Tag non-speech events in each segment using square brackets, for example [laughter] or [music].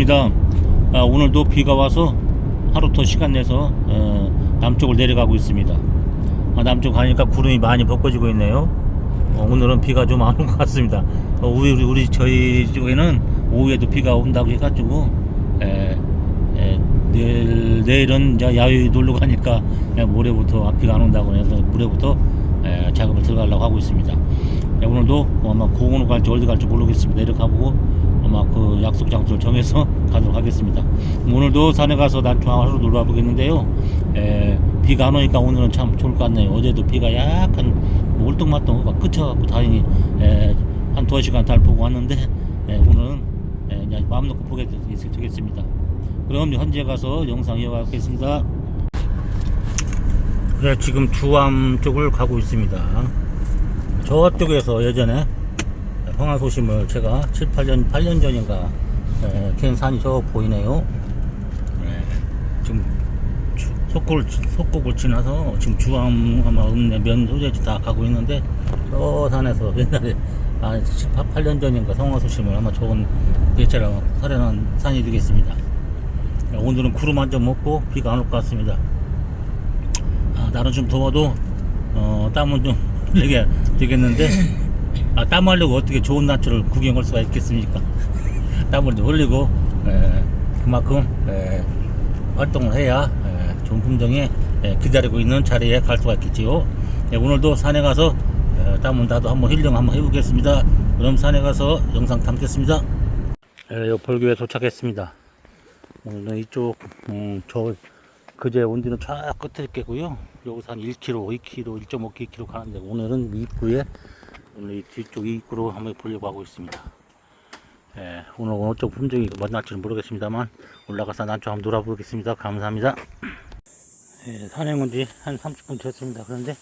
오비입니다. 아, 오늘도 비가 와서 하루 더 시간 내서 어, 남쪽을 내려가고 있습니다. 아, 남쪽 가니까 구름이 많이 벗겨지고 있네요. 어, 오늘은 비가 좀안올것 같습니다. 어, 우리, 우리, 우리 저희 쪽에는 오후에도 비가 온다고 해가지고 에, 에, 내일, 내일은 야외 놀러 가니까 에, 모레부터 비가 안 온다고 해서 모레부터 에, 작업을 들어가려고 하고 있습니다. 에, 오늘도 아마 공원을 갈지 어디 갈지 모르겠습니다. 내려가보고 아마 그 약속 장소를 정해서 [laughs] 가도록 하겠습니다. 오늘도 산에 가서 난초 하루 놀러 보겠는데요. 에, 비가 안 오니까 오늘은 참 좋을 것 같네요. 어제도 비가 약간 뭐 울뚱말뚱 그쳐갖고 다행히 에, 한 두어 시간 잘 보고 왔는데 에, 오늘은 에, 그냥 마음 놓고 보게 되- 되겠습니다. 그럼 현재 가서 영상 이어가겠습니다. 네, 지금 주암 쪽을 가고 있습니다. 저쪽에서 예전에 황화소심을 제가 7, 8년, 8년 전인가 에, 캔 산이 저 보이네요. 네, 지금 주- 속곡을, 속곡을 지나서 지금 주암 아마 읍내 면 소재지 다 가고 있는데 저 산에서 옛날에 한 18년 전인가 성화소심을 아마 좋은 예체랑 살해난 산이 되겠습니다. 네, 오늘은 구름 한점 없고 비가 안 올 것 같습니다. 아, 날은 좀 더워도 어, 땀은 좀 흘리게 되겠는데 아, 땀 흘리고 어떻게 좋은 나초를 구경할 수가 있겠습니까? [laughs] 땀을 좀 흘리고 에, 그만큼 에, 활동을 해야 에, 좋은 풍경에 에, 기다리고 있는 자리에 갈 수가 있겠지요. 네, 오늘도 산에 가서 에, 땀은 나도 한번 힐링 한번 해보겠습니다. 그럼 산에 가서 영상 담겠습니다. 에, 요 벌교에 도착했습니다. 오늘은 이쪽 음, 저 그제 온 뒤는 쫙 끝에 있겠고요. 여기서 한 1km, 2km, 1.5km 가는데 오늘은 이 입구에 오늘 이 뒤쪽 이 입구로 한번 보려고 하고 있습니다. 예, 오늘 어느 쪽 품종이 만날지는 모르겠습니다만 올라가서 난초 한번 놀아보겠습니다. 감사합니다. 예, 산행 온지 한 30분 됐습니다. 그런데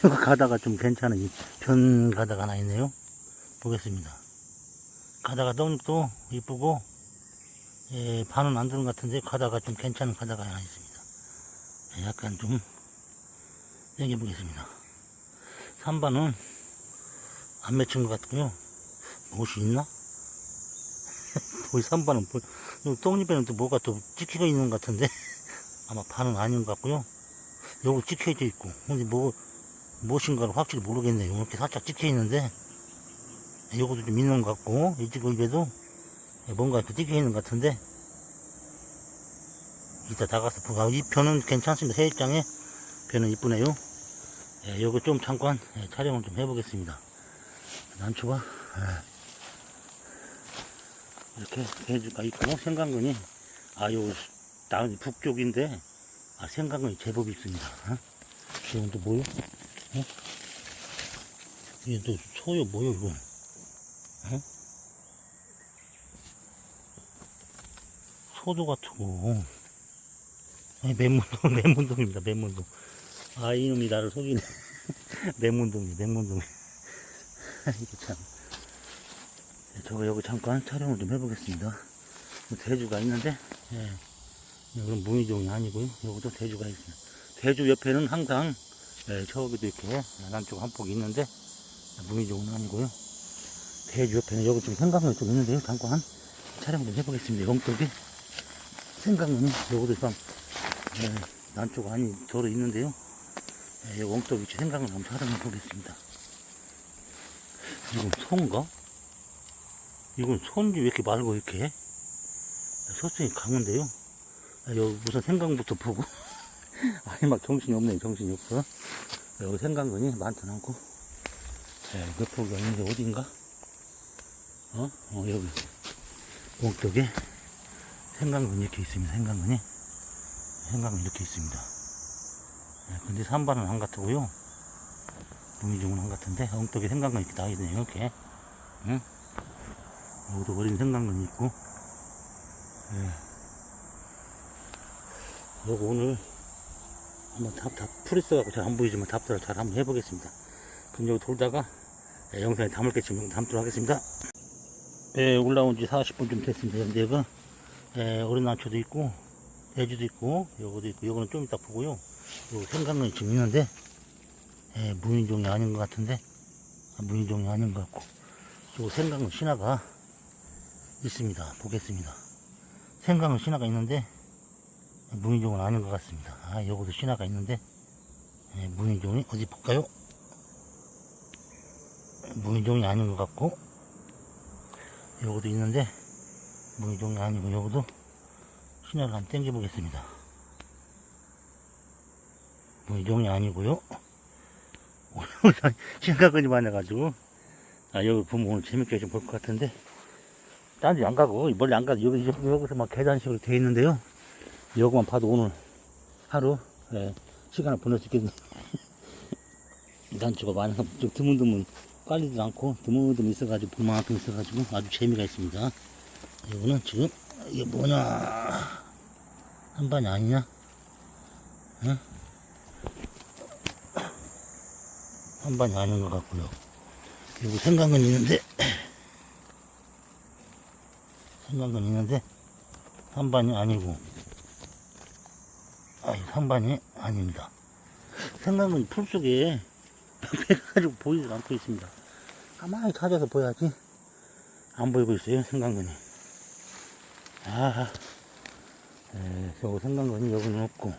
가다가 좀 괜찮은 이변 가다가 하나 있네요. 보겠습니다. 가다가 너무 또 이쁘고 예, 반은 안 드는 것 같은데 가다가 좀 괜찮은 가다가 하나 있습니다. 예, 약간 좀 여기 보겠습니다. 3반은 안 맺힌 것 같고요. 무엇이 있나? 거의 3반은 뭐, 요 떡잎에는 또 뭐가 또 찍히고 있는 것 같은데 [laughs] 아마 반은 아닌 것 같고요. 요거 찍혀져 있고 근데 뭐 무엇인가를 확실히 모르겠네요. 이렇게 살짝 찍혀 있는데 요것도 좀 있는 것 같고 이쪽 입에도 뭔가 이렇게 찍혀 있는 것 같은데 이따 나가서 보고 아, 이 편은 괜찮습니다. 해입장에 편은 이쁘네요. 예, 요거 좀 잠깐 예, 촬영을 좀 해보겠습니다. 난초가 예, 이렇게 해주가 있고 생강근이 아요 다음 북쪽인데 아 생강근이 제법 있습니다. 어? 이건 또 뭐요? 어? 이게 또 소요 뭐요 이건? 어? 소도 같고 아니 맨문동 [laughs] 맨문동입니다 맨문동 아 이놈이 나를 속이네 [laughs] 맨문동이 맨문동 이 이게 참. 네, 저거 여기 잠깐 촬영을 좀 해보겠습니다. 뭐 대주가 있는데? 예. 이건 무의종이 아니고요. 여기도 대주가 있습니다. 대주 옆에는 항상 예, 저기도 이렇게 남쪽 한 폭이 있는데 무의종은 아니고요. 대주 옆에는 여기 좀 생강이 좀 있는데요. 잠깐 촬영 좀 해보겠습니다. 영쪽에 생강은 요거도 참 예, 난쪽 안이 들어 있는데요. 예, 엉떡 위치 생강을 한번 촬영해 보겠습니다. 이건 소인가? 이건 소인지 왜 이렇게 말고 이렇게 해? 소성이 강한데요. 아, 여기 무슨 생강부터 보고 [laughs] 아니 막 정신이 없네 정신이 없어. 여기 생강근이 많진 않고 예, 몇 폭이 있는데 어딘가? 어? 어 여기 엉떡에 생강근이 이렇게 있습니다. 생강근이. 생강이 이렇게 있습니다. 네, 근데 3반은 안 같고요. 안 같은데, 엉떡에 생강근이 이렇게 나와있네요. 이렇게. 응? 여기도 어린 생강근이 있고. 예. 요거 오늘 한번 답, 답, 풀 있어갖고 잘 안 보이지만 답들을 잘 한번 해보겠습니다. 그럼 여기 돌다가 예, 영상에 담을 게 지금 담도록 하겠습니다. 예, 올라온 지 40분 좀 됐습니다. 근데 여기가 예, 어린 난초도 있고, 돼지도 있고, 요거도 있고, 요거는 좀 이따 보고요. 요 생강근이 지금 있는데, 예, 무인종이 아닌 것 같은데, 아, 무인종이 아닌 것 같고, 요 생강근 신화가 있습니다. 보겠습니다. 생강은 신화가 있는데 무인종은 아닌 것 같습니다. 아 여기도 신화가 있는데 예, 무인종이 어디 볼까요? 무인종이 아닌 것 같고 여기도 있는데 무인종이 아니고 여기도 신화를 한번 땡겨 보겠습니다. 무인종이 아니고요. 생각이 많아가지고 아 여기 보면 오늘 재밌게 좀 볼 것 같은데 딴 데 안 가고 멀리 안 가도 여기 여기- 여기서 막 계단식으로 되어 있는데요. 여기만 봐도 오늘 하루 예, 시간을 보낼 수 있겠네. [laughs] 단추가 많이 좀 드문드문 깔리지도 않고 드문드문 있어가지고 볼만큼 있어가지고 아주 재미가 있습니다. 이거는 지금 이게 뭐냐 한반이 아니냐? 응? 한반이 아닌 것 같고요. 여기 생강은 있는데 생강은 있는데 한반이 아니고 아, 3반이 아닙니다. 생강은 풀 속에 [laughs] 빼가지고 보이지 않고 있습니다. 가만히 찾아서 보야지. 안 보이고 있어요, 생강근이. 아, 에, 저거 생강근이 여기는 없고,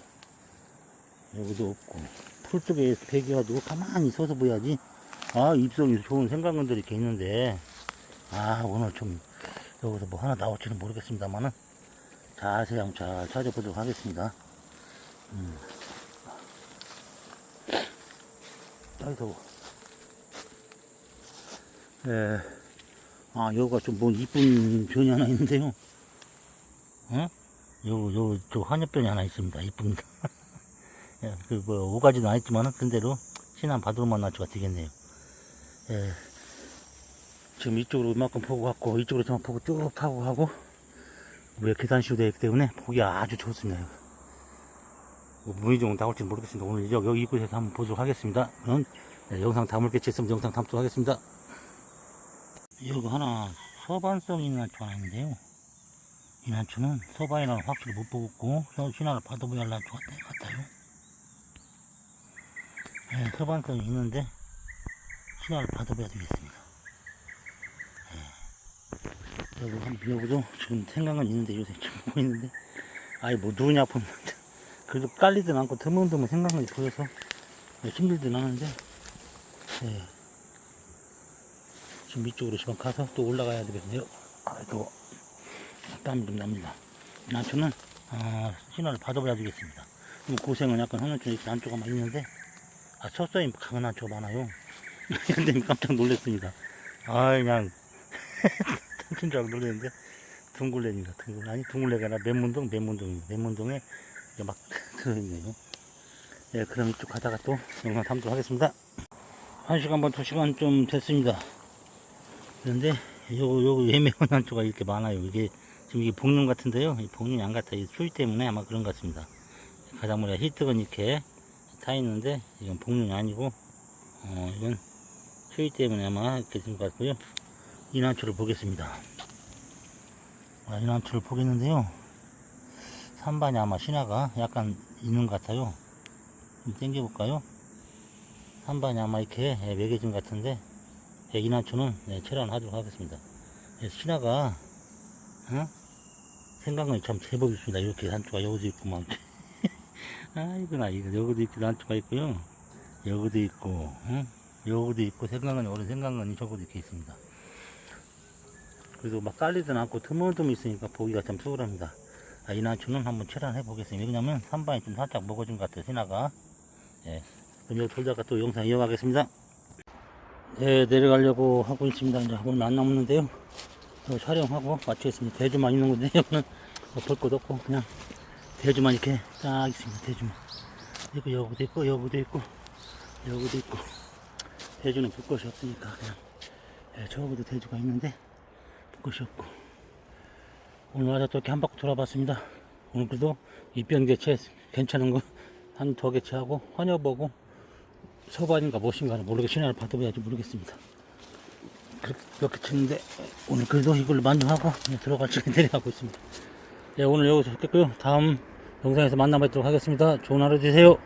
여기도 없고, 풀 속에 배겨가지고 가만히 서서 보야지. 아, 입성이 좋은 생강근들이 이렇게 있는데, 아, 오늘 좀, 여기서 뭐 하나 나올지는 모르겠습니다만은, 자세히 한번 잘 찾아보도록 하겠습니다. 아이 더워. 예. 아, 여기가 좀뭐 이쁜 변이 하나 있는데요. 어? 요, 요, 저 한엽변이 하나 있습니다. 거. [laughs] 예, 그, 뭐, 오가지는 아니지만은, 근데로, 신한 바드로만 나주가 되겠네요. 예. 지금 이쪽으로 이만큼 보고 갔고, 이쪽으로 저만 보고 쭉 하고, 위에 계단식으로 되어 있기 때문에, 보기 아주 좋습니다. 무의종 나올지 모르겠습니다. 오늘 여기, 여기 입구에서 한번 보도록 하겠습니다. 그럼 네, 영상 담을 게 있으면 영상 담도록 하겠습니다. 여기 하나 서반성 있는 난초 하나 있는데요. 이 난초는 서반이라는 확실히 못 보고 신화를 받아보야 할 난초 같아요. 네, 서반성이 있는데 신화를 받아봐야 되겠습니다. 네. 여기 한 여기도 지금 생각은 있는데 요새 좀 보고 있는데. 아이 뭐 누구냐 아픈 [laughs] 그래도 깔리진 않고 드문드문 생각이 보여서 네, 힘들진 않은데 네. 지금 이쪽으로 지금 가서 또 올라가야 되겠네요. 아이고 땀이 좀 납니다. 난초는 아, 신화를 받아봐야 되겠습니다. 이 고생은 약간 이렇게 난초가 있는데 아 첫사임 강한 난초가 많아요 [laughs] 근데 깜짝 놀랐습니다 아 그냥 [laughs] 진짜 놀랐는데 둥글레입니다 둥글 아니 둥글레가 아니라 맨문동 맨문동입니다 맨문동에 막 [laughs] 들어있네요. 예, 그럼 이쪽 가다가 또 영상 담도록 하겠습니다. 한 시간 반, 두 시간 좀 됐습니다. 그런데 요, 요 예매원 한쪽가 이렇게 많아요. 이게 지금 이게 복륜 같은데요. 이 복륜이 안 같아요. 이 수위 때문에 아마 그런 것 같습니다. 가자마자 히트건 이렇게 타 있는데 이건 복륜이 아니고 어, 이건 수위 때문에 아마 이렇게 된 것 같고요. 이난초를 보겠습니다. 아, 이난초를 보겠는데요. 3반이 아마 신화가 약간 있는 것 같아요. 좀 당겨 볼까요? 3반이 아마 이렇게 예, 매겨진 것 같은데, 예, 이난초는 예, 체란하도록 하겠습니다. 예, 신화가, 어? 생각은 참 제법 있습니다. 이렇게 난초가 여기도 있고, 막. 아이구나, 이거, 여기도 있고, 난초가 있고요. 여기도 있고, 응? 여기도 있고, 생각은, 오른 생각은 저기도 이렇게 있습니다. 그래도 막 깔리진 않고 드문드문 있으니까 보기가 참 수월합니다. 아, 이 난초는 한번 체란해 보겠습니다. 왜냐면 3반이 좀 살짝 먹어준 것 같아요. 신화가. 예. 그럼 여기 돌다가 또 영상 이어가겠습니다. 네, 내려가려고 하고 있습니다. 이제 오늘 안 남았는데요. 또 촬영하고 마치겠습니다. 대주만 있는 건데, 여기는 뭐 볼 것도 없고, 그냥 대주만 이렇게 딱 있습니다. 대주만. 그리고 여기도 있고, 여기도 있고, 여기도 있고. 대주는 볼 것이 없으니까, 그냥. 예, 저기도 대주가 있는데, 볼 것이 없고. 오늘 와서 또 이렇게 한 바퀴 돌아봤습니다. 오늘 그래도 입변 개체 괜찮은 거 한 두 개체 하고 헌여보고 서반인가 무엇인가는 모르게 신화를 받아봐야지 모르겠습니다. 그렇게, 치는데 오늘 그래도 이걸로 만족하고 들어갈 시간 내려가고 있습니다. 네, 오늘 여기서 뵙겠고요. 다음 영상에서 만나뵙도록 하겠습니다. 좋은 하루 되세요.